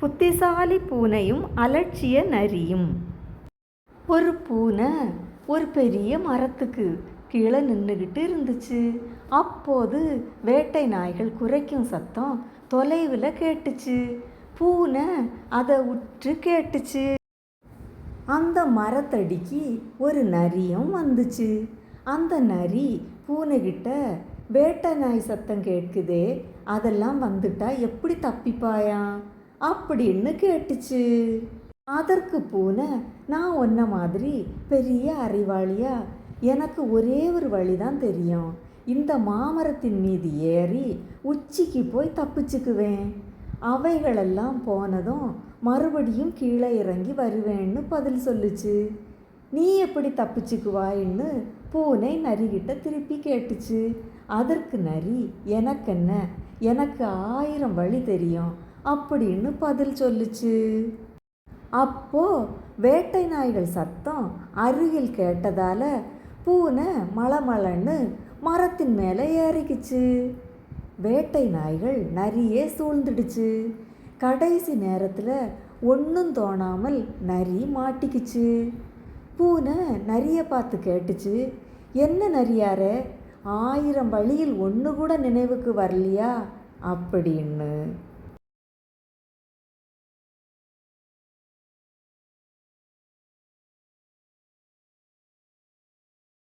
புத்திசாலி பூனையும் அலட்சிய நரியும். ஒரு பூனை ஒரு பெரிய மரத்துக்கு கீழே நின்றுக்கிட்டு இருந்துச்சு. அப்போது வேட்டை நாய்கள் குறைக்கும் சத்தம் தொலைவில் கேட்டுச்சு. பூனை அதை உற்று கேட்டுச்சு. அந்த மரத்தடிக்கு ஒரு நரியும் வந்துச்சு. அந்த நரி பூனைகிட்ட வேட்டை நாய் சத்தம் கேட்குதே அதெல்லாம் வந்துட்டா எப்படி தப்பிப்பாயா அப்படின்னு கேட்டுச்சு? அதற்கு பூனை நான் ஒன்ன மாதிரி பெரிய அறிவாளியா? எனக்கு ஒரே ஒரு வழிதான் தெரியும். இந்த மாமரத்தின் மீது ஏறி உச்சிக்கு போய் தப்பிச்சுக்குவேன். அவைகளெல்லாம் போனதும் மறுபடியும் கீழே இறங்கி வருவேன்னு பதில் சொல்லுச்சு. நீ எப்படி தப்பிச்சுக்குவாயின்னு பூனை நரிகிட்ட திருப்பி கேட்டுச்சு. அதற்கு நரி எனக்கென்ன? எனக்கு ஆயிரம் வழி தெரியும். அப்படின்னு பதில் சொல்லுச்சு. அப்போ வேட்டை நாய்கள் சத்தம் அருகில் கேட்டதால பூனை மளமளன்னு மரத்தின் மேலே ஏறிக்குச்சு. வேட்டை நாய்கள் நரியே சூழ்ந்துடுச்சு. கடைசி நேரத்தில் ஒன்றும் தோணாமல் நரி மாட்டிக்குச்சு. பூனை நரியை பார்த்து கேட்டுச்சு என்ன நரியாரே ஆயிரம் வழியில் ஒன்று கூட நினைவுக்கு வரலையா? அப்படின்னு.